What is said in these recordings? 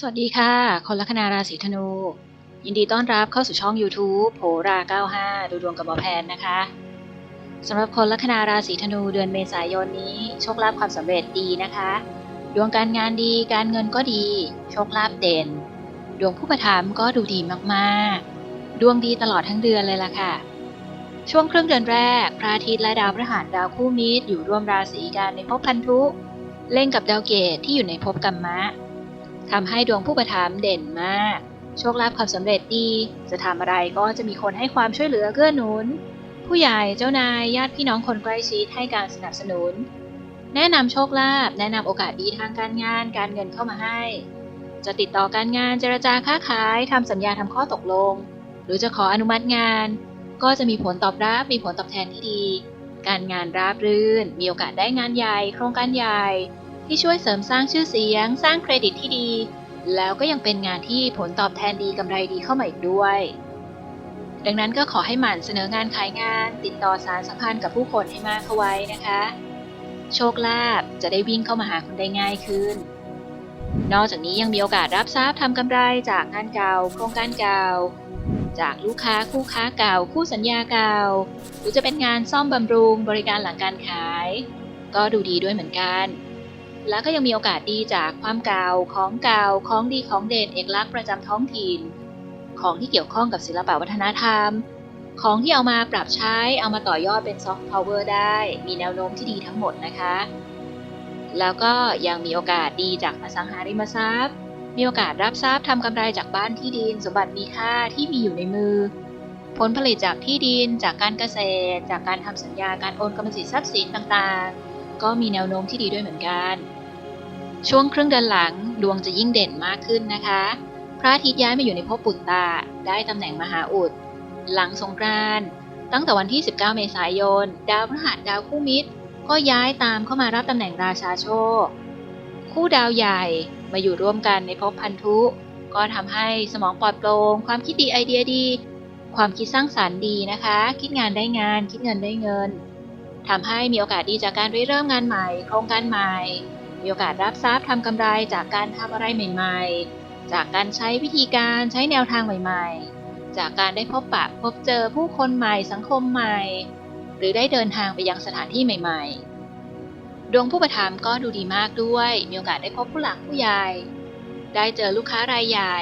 สวัสดีค่ะ คนลัคนาราศีธนู ยินดีต้อนรับเข้าสู่ช่อง YouTube โหรา 95 ดูดวงกับหมอแพนนะคะสำหรับคนลัคนาราศีธนูเดือนเมษายนนี้โชคลาภความสำเร็จดีนะคะ ดวงการงานดีการเงินก็ดี โชคลาภเด่น ดวงผู้ประถมก็ดูดีมากๆ ดวงดีตลอดทั้งเดือนเลยล่ะค่ะ ช่วงครึ่งเดือนแรก พระอาทิตย์และดาวพฤหัสดาวคู่มิตรอยู่ร่วมราศีกันในภพพันธุเล่งกับดาวเกตที่อยู่ในภพกัมมะ ทำให้ดวงผู้ประถมเด่นมาก โชคลาภความสำเร็จดี จะทำอะไรก็จะมีคนให้ความช่วยเหลือเกื้อหนุน ผู้ใหญ่เจ้านายญาติพี่น้องคนใกล้ชิดให้การสนับสนุน แนะนำโชคลาภแนะนำโอกาสดีทางการงานการเงินเข้ามาให้ จะติดต่อการงานเจรจาค้าขายทำสัญญาทำข้อตกลง หรือจะขออนุมัติงาน ก็จะมีผลตอบรับมีผลตอบแทนที่ดี การงานราบรื่น มีโอกาสได้งานใหญ่ โครงการใหญ่ ที่ช่วยเสริมสร้างชื่อเสียง สร้างเครดิตที่ดี แล้วก็ยังเป็นงานที่ผลตอบแทนดีกำไรดีเข้ามาอีกด้วย ดังนั้นก็ขอให้หมั่นเสนองานขายงาน ติดต่อสารสัมพันธ์กับผู้คนให้มากเข้าไว้นะคะ โชคลาภจะได้วิ่งเข้ามาหาคุณได้ง่ายขึ้น นอกจากนี้ยังมีโอกาสรับทรัพย์ทำกำไรจากงานเก่าโครงการเก่าจากลูกค้าคู่ค้าเก่า คู่สัญญาเก่า หรือจะเป็นงานซ่อมบำรุงบริการหลังการขาย ก็ดูดีด้วยเหมือนกัน แล้วก็ยังมีโอกาสดีจากความเก่าของเก่าของดีของเด่นเอกลักษณ์ประจำท้องถิ่น ของที่เกี่ยวข้องกับศิลปวัฒนธรรม ของที่เอามาปรับใช้เอามาต่อยอดเป็นซอฟต์พาวเวอร์ได้ มีแนวโน้มที่ดีทั้งหมดนะคะ แล้วก็ยังมีโอกาสดีจากอสังหาริมทรัพย์ มีโอกาสรับทรัพย์ทำกำไรจากบ้านที่ดิน สมบัติมีค่าที่มีอยู่ในมือ ผลผลิตจากที่ดิน จากการเกษตร จากการทำสัญญาการโอนกรรมสิทธิ์ทรัพย์สินต่างๆ ก็มีแนวโน้มที่ดีด้วยเหมือนกัน ช่วงครึ่งเดือนหลังดวงจะยิ่งเด่นมากขึ้นนะคะ พระอาทิตย์ย้ายมาอยู่ในภพปุตตาได้ตำแหน่งมหาอุด หลังสงกรานต์ตั้งแต่วันที่ 19 เมษายน ดาวพฤหัสดาวคู่มิตร ก็ย้ายตามเข้ามารับตำแหน่งราชาโชค คู่ดาวใหญ่มาอยู่ร่วมกันในภพพันธุ ก็ทำให้สมองปลอดโปร่งความคิดดีไอเดียดี ความคิดสร้างสารรค์ดีนะคะ คิดงานได้งาน คิดเงินได้เงินทำให้มีโอกาสดีจากการริเริ่มงานใหม่ โครงการใหม่ มีโอกาสรับทรัพย์ทำกำไรจากการทำอะไรใหม่ ๆ จากการใช้วิธีการใช้แนวทางใหม่ ๆ จากการได้พบปะพบเจอผู้คนใหม่สังคมใหม่ หรือได้เดินทางไปยังสถานที่ใหม่ ๆ ดวงผู้ประถมก็ดูดีมากด้วย มีโอกาสได้พบผู้หลักผู้ใหญ่ ได้เจอลูกค้ารายใหญ่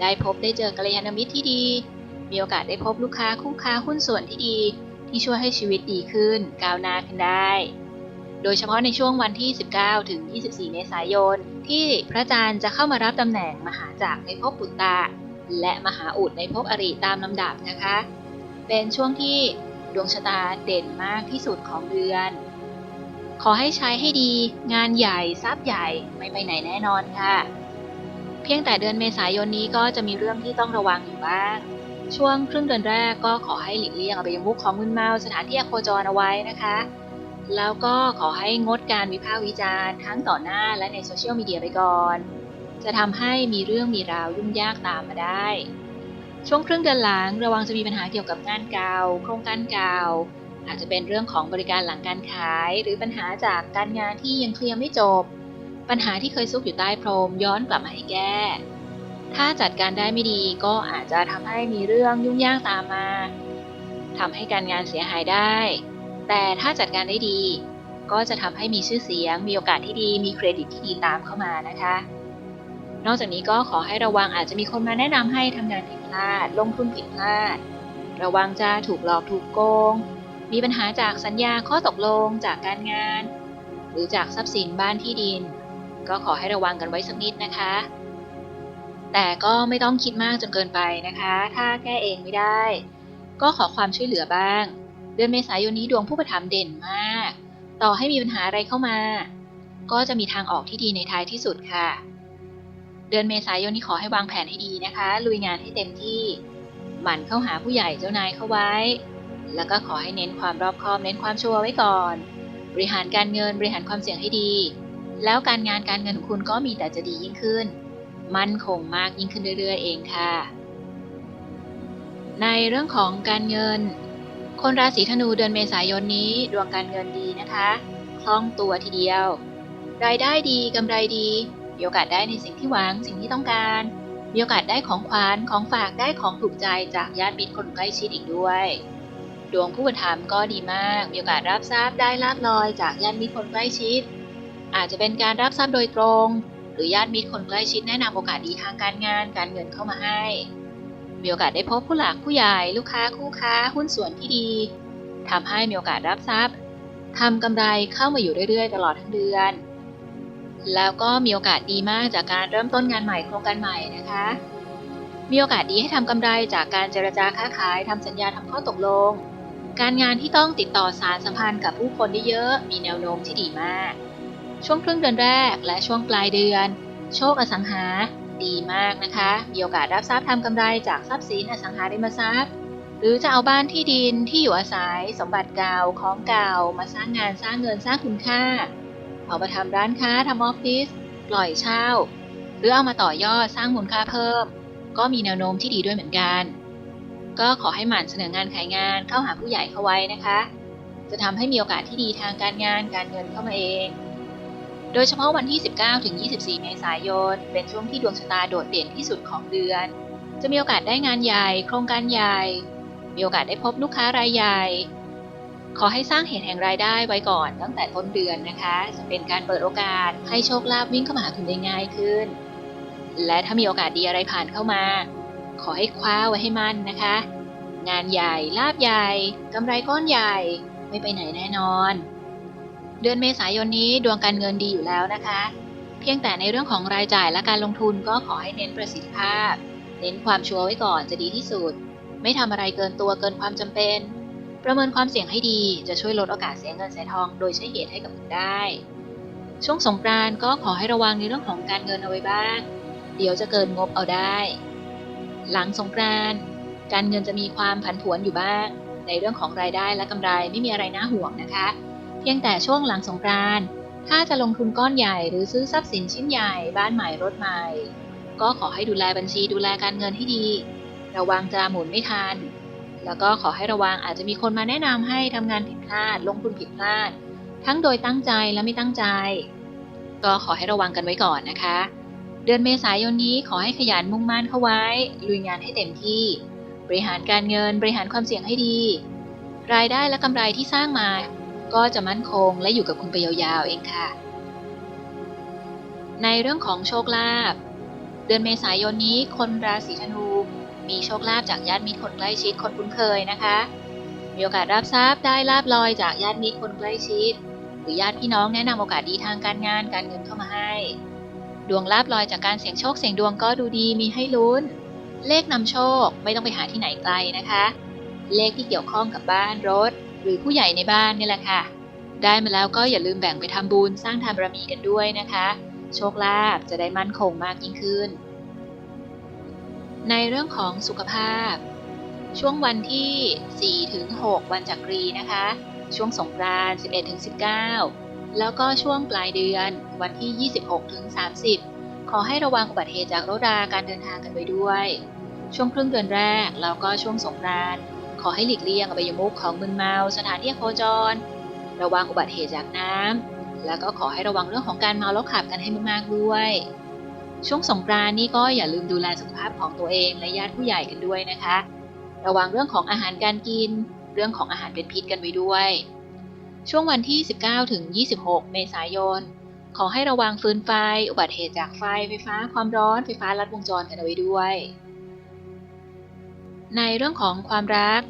ได้พบได้เจอกัลยาณมิตรที่ดี มีโอกาสได้พบลูกค้าคู่ค้าหุ้นส่วนที่ดี ที่ช่วยให้ชีวิตดีขึ้นก้าวหน้าขึ้นได้ โดยเฉพาะในช่วงวันที่ 19 ถึง 24 เมษายน ที่พระจันทร์จะเข้ามารับตำแหน่งมหาจักรในภพปุตตะ และมหาอุดในภพอริตามลำดับนะคะ เป็นช่วงที่ดวงชะตาเด่นมากที่สุดของเดือน ขอให้ใช้ให้ดี งานใหญ่ทรัพย์ใหญ่ไม่ไปไหนแน่นอนค่ะ เพียงแต่เดือนเมษายนนี้ก็จะมีเรื่องที่ต้องระวังอยู่บ้าง ช่วงครึ่งเดือนแรกก็ขอให้หลีกเลี่ยงอบายมุขของมึนเมาสถานที่อโคจรเอาไว้นะคะ แล้วก็ขอให้งดการวิพากษ์วิจารณ์ทั้งต่อหน้าและในโซเชียลมีเดียไปก่อน จะทำให้มีเรื่องมีราวยุ่งยากตามมาได้ ช่วงครึ่งเดือนหลังระวังจะมีปัญหาเกี่ยวกับงานเก่าโครงการเก่าอาจจะเป็นเรื่องของบริการหลังการขาย หรือปัญหาจากการงานที่ยังเคลียร์ไม่จบ ปัญหาที่เคยซุกอยู่ใต้พรมย้อนกลับมาให้แก้ ถ้าจัดการได้ไม่ดีก็อาจจะทำให้มีเรื่องยุ่งยากตามมาทำให้การงานเสียหายได้ แต่ถ้าจัดการได้ดี ก็จะทำให้มีชื่อเสียง มีโอกาสที่ดี มีเครดิตที่ดีตามเข้ามานะคะ นอกจากนี้ก็ขอให้ระวังอาจจะมีคนมาแนะนำให้ทำงานผิดพลาด ลงทุนผิดพลาด ระวังจะถูกหลอกถูกโกง มีปัญหาจากสัญญาข้อตกลงจากการงาน หรือจากทรัพย์สินบ้านที่ดิน ก็ขอให้ระวังกันไว้สักนิดนะคะแต่ก็ไม่ต้องคิดมากจนเกินไปนะคะ ถ้าแก้เองไม่ได้ ก็ขอความช่วยเหลือบ้าง เดือนเมษายนนี้ดวงผู้ประถมเด่นมาก ต่อให้มีปัญหาอะไรเข้ามา ก็จะมีทางออกที่ดีในท้ายที่สุดค่ะ เดือนเมษายนนี้ขอให้วางแผนให้ดีนะคะ ลุยงานให้เต็มที่ หมั่นเข้าหาผู้ใหญ่เจ้านายเข้าไว้ แล้วก็ขอให้เน้นความรอบคอบเน้นความชัวร์ไว้ก่อน บริหารการเงินบริหารความเสี่ยงให้ดี แล้วการงานการเงินของคุณก็มีแต่จะดียิ่งขึ้น มั่นคงมากยิ่งขึ้นเรื่อยๆเองค่ะ ในเรื่องของการเงิน คนราศีธนูเดือนเมษายนนี้ดวงการเงินดีนะคะ คล่องตัวทีเดียว รายได้ดีกำไรดีมีโอกาสได้ในสิ่งที่หวังสิ่งที่ต้องการ มีโอกาสได้ของขวัญของฝากได้ของถูกใจจากญาติมิตรคนใกล้ชิดอีกด้วย ดวงผู้อุปถัมก็ดีมาก มีโอกาสรับทรัพย์ได้ลาบลอยจากญาติมิตรคนใกล้ชิด อาจจะเป็นการรับทรัพย์โดยตรง หรือญาติมิตรคนใกล้ชิดแนะนำโอกาสดีทางการงานการเงินเข้ามาให้ มีโอกาสได้พบผู้หลักผู้ใหญ่ลูกค้าคู่ค้า หุ้นส่วนที่ดีทำให้มีโอกาสรับทรัพย์ทำกำไรเข้ามาอยู่เรื่อยๆ ตลอดทั้งเดือน แล้วก็มีโอกาสดีมากจากการเริ่มต้นงานใหม่โครงการใหม่นะคะ มีโอกาสดีให้ทำกำไรจากการเจรจาค้าขายทำสัญญาทำข้อตกลง การงานที่ต้องติดต่อสารสัมพันธ์กับผู้คนได้เยอะมีแนวโน้มที่ดีมาก ช่วงครึ่งเดือนแรกและช่วงปลายเดือน โชคอสังหา ดีมากนะคะ มีโอกาสรับทรัพย์ทำกำไรจากทรัพย์สินอสังหาริมทรัพย์ หรือจะเอาบ้านที่ดินที่อยู่อาศัย สมบัติเก่าของเก่า มาสร้างงานสร้างเงินสร้างคุณค่า เอามาทำร้านค้าทำออฟฟิศปล่อยเช่า หรือเอามาต่อยอดสร้างมูลค่าเพิ่ม ก็มีแนวโน้มที่ดีด้วยเหมือนกัน ก็ขอให้หมั่นเสนองานขายงานเข้าหาผู้ใหญ่เข้าไว้นะคะ จะทำให้มีโอกาสที่ดีทางการงานการเงินเข้ามาเอง โดยเฉพาะวันที่ 19 ถึง 24 เมษายน เป็นช่วงที่ดวงชะตาโดดเด่นที่สุดของเดือน จะมีโอกาสได้งานใหญ่ โครงการใหญ่ มีโอกาสได้พบลูกค้ารายใหญ่ ขอให้สร้างเหตุแห่งรายได้ไว้ก่อนตั้งแต่ต้นเดือนนะคะ จะเป็นการเปิดโอกาสให้โชคลาภวิ่งเข้ามาหาคุณได้ง่ายขึ้น และถ้ามีโอกาสดีอะไรผ่านเข้ามา ขอให้คว้าไว้ให้มั่นนะคะ งานใหญ่ ลาบใหญ่กำไรก้อนใหญ่ ไม่ไปไหนแน่นอน เดือนเมษายนนี้ดวงการเงินดีอยู่แล้วนะคะ เพียงแต่ในเรื่องของรายจ่ายและการลงทุนก็ขอให้เน้นประสิทธิภาพ เน้นความชัวร์ไว้ก่อนจะดีที่สุด ไม่ทำอะไรเกินตัวเกินความจำเป็น ประเมินความเสี่ยงให้ดีจะช่วยลดโอกาสเสียเงินเสียทอง โดยใช้เหตุให้กับคุณได้ ช่วงสงกรานต์ก็ขอให้ระวังในเรื่องของการเงินเอาไว้บ้าง เดี๋ยวจะเกินงบเอาได้ หลังสงกรานต์การเงินจะมีความผันผวนอยู่บ้าง ในเรื่องของรายได้และกำไรไม่มีอะไรน่าห่วงนะคะ พียงแต่ช่วงหลังสงกรานต์ถ้าจะลงทุนก้อนใหญ่หรือซื้อทรัพย์สินชิ้นใหญ่บ้านใหม่รถใหม่ ก็ขอให้ดูแลบัญชีดูแลการเงินให้ดี ระวังจะหมุนไม่ทัน แล้วก็ขอให้ระวังอาจจะมีคนมาแนะนำให้ทำงานผิดพลาด ลงทุนผิดพลาด ทั้งโดยตั้งใจและไม่ตั้งใจ ก็ขอให้ระวังกันไว้ก่อนนะคะ เดือนเมษายนนี้ขอให้ขยันมุ่งมั่นเข้าไว้ ลุยงานให้เต็มที่ บริหารการเงินบริหารความเสี่ยงให้ดี รายได้และกำไรที่สร้างมา ก็จะมั่นคงและอยู่กับคุณไปยาวๆเองค่ะ ในเรื่องของโชคลาภเดือนเมษายนนี้คนราศีธนู มีโชคลาภจากญาติมิตรคนใกล้ชิดคนคุ้นเคยนะคะ มีโอกาสรับทรัพย์ได้ลาบลอยจากญาติมิตรคนใกล้ชิด หรือญาติพี่น้องแนะนำโอกาสดีทางการงานการเงินเข้ามาให้ ดวงลาบลอยจากการเสี่ยงโชคเสี่ยงดวงก็ดูดีมีให้ลุ้น เลขนำโชคไม่ต้องไปหาที่ไหนไกลนะคะ เลขที่เกี่ยวข้องกับบ้านรถ หรือผู้ใหญ่ในบ้านนี่แหละค่ะ ได้มาแล้วก็อย่าลืมแบ่งไปทำบุญสร้างทานบารมีกันด้วยนะคะ โชคลาภจะได้มั่นคงมากยิ่งขึ้น ในเรื่องของสุขภาพ ช่วงวันที่ 4 ถึง 6 วันจักรีนะคะ ช่วงสงกรานต์11 ถึง 19 แล้วก็ช่วงปลายเดือนวันที่ 26 ถึง 30 ขอให้ระวังอุบัติเหตุจากรถราการเดินทางกันไว้ด้วย ช่วงครึ่งเดือนแรกแล้วก็ช่วงสงกรานต์ ขอให้หลีกเลี่ยงอบายมุขของมึนเมาสถานที่โคจร ระวังอุบัติเหตุจากน้ำแล้วก็ขอให้ระวังเรื่องของการเมาแล้วขับกันให้มากๆด้วย ช่วงสงกรานนี่ก็อย่าลืมดูแลสุขภาพของตัวเองและญาติผู้ใหญ่กันด้วยนะคะ ระวังเรื่องของอาหารการกิน เรื่องของอาหารเป็นพิษกันไว้ด้วย ช่วงวันที่ 19ถึง26 เมษายนขอให้ระวังฟืนไฟ อุบัติเหตุจากไฟไฟฟ้าความร้อนไฟฟ้าลัดวงจรกันเอาไว้ด้วย ในเรื่องของความรัก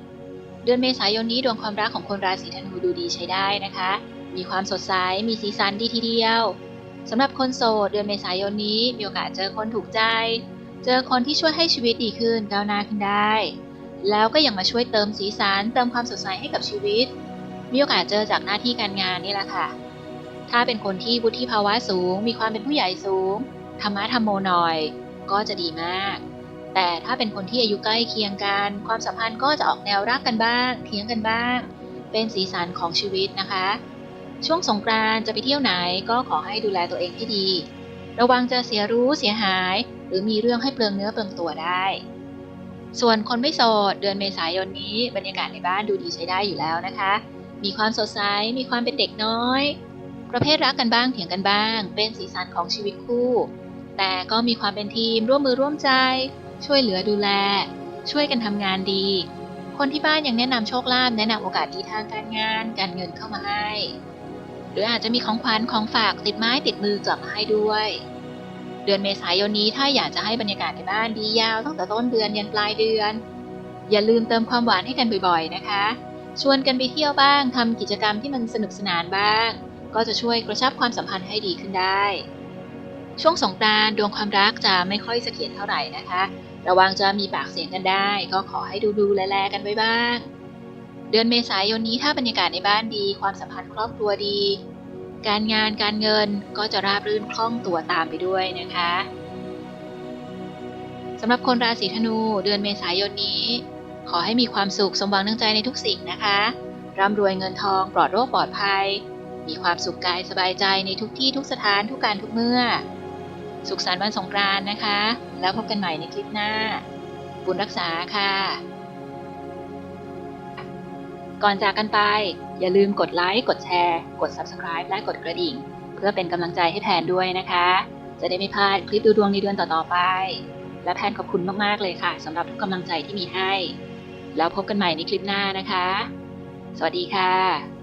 เดือนเมษายนนี้ดวงความรักของคนราศีธนูดูดีใช้ได้นะคะ มีความสดใส มีสีสันดีทีเดียวสำหรับคนโสดเดือนเมษายนนี้มีโอกาสเจอคนถูกใจ เจอคนที่ช่วยให้ชีวิตดีขึ้นก้าวหน้าขึ้นได้ แล้วก็ยังมาช่วยเติมสีสันเติมความสดใสให้กับชีวิต มีโอกาสเจอจากหน้าที่การงานนี่แหละค่ะ ถ้าเป็นคนที่วุฒิภาวะสูง มีความเป็นผู้ใหญ่สูงธรรมะธรรมโมหน่อย ก็จะดีมาก แต่ถ้าเป็นคนที่อายุใกล้เคียงกัน ความสัมพันธ์ก็จะออกแนวรักกันบ้างเถียงกันบ้าง เป็นสีสันของชีวิตนะคะ ช่วงสงกรานต์จะไปเที่ยวไหนก็ขอให้ดูแลตัวเองให้ดี ระวังจะเสียรู้เสียหาย หรือมีเรื่องให้เปลืองเนื้อเปลืองตัวได้ ส่วนคนไม่โสดเดือนเมษายนนี้บรรยากาศในบ้านดูดีใช้ได้อยู่แล้วนะคะ มีความสดใสมีความเป็นเด็กน้อย ประเภทรักกันบ้างเถียงกันบ้าง เป็นสีสันของชีวิตคู่ แต่ก็มีความเป็นทีมร่วมมือร่วมใจ ช่วยเหลือดูแล ช่วยกันทำงานดี คนที่บ้านยังแนะนำโชคลาภแนะนำโอกาสดีทางการงาน การเงินเข้ามาให้ หรืออาจจะมีของขวัญของฝากติดไม้ติดมือกลับมาให้ด้วย เดือนเมษายนนี้ถ้าอยากจะให้บรรยากาศในบ้านดียาวตั้งแต่ต้นเดือนยันปลายเดือน อย่าลืมเติมความหวานให้กันบ่อยๆนะคะ ชวนกันไปเที่ยวบ้างทำกิจกรรมที่มันสนุกสนานบ้าง ก็จะช่วยกระชับความสัมพันธ์ให้ดีขึ้นได้ ช่วงสงกรานดวงความรักจะไม่ค่อยเสถียรเท่าไหร่นะคะ ระวังจะมีปากเสียงกันได้ ก็ขอให้ดูดูๆแลกันไว้บ้าง เดือนเมษายนนี้ถ้าบรรยากาศในบ้านดี ความสัมพันธ์ครอบครัวดี การงานการเงินก็จะราบรื่นคล่องตัวตามไปด้วยนะคะสำหรับคนราศีธนูเดือนเมษายนนี้ ขอให้มีความสุขสมหวังดังใจในทุกสิ่งนะคะร่ำรวยเงินทองปลอดโรคปลอดภัย มีความสุขกายสบายใจในทุกที่ทุกสถานทุกการทุกเมื่อ สุขสันต์วันสงกรานต์นะคะ แล้วพบกันใหม่ในคลิปหน้า บุญรักษาค่ะ ก่อนจากกันไป อย่าลืมกดไลค์ กดแชร์ กด Subscribe และกดกระดิ่ง เพื่อเป็นกำลังใจให้แพนด้วยนะคะ จะได้ไม่พลาดคลิปดูดวงในเดือนต่อๆไป และแพนขอบคุณมากๆเลยค่ะสำหรับทุกกำลังใจที่มีให้ แล้วพบกันใหม่ในคลิปหน้านะคะ สวัสดีค่ะ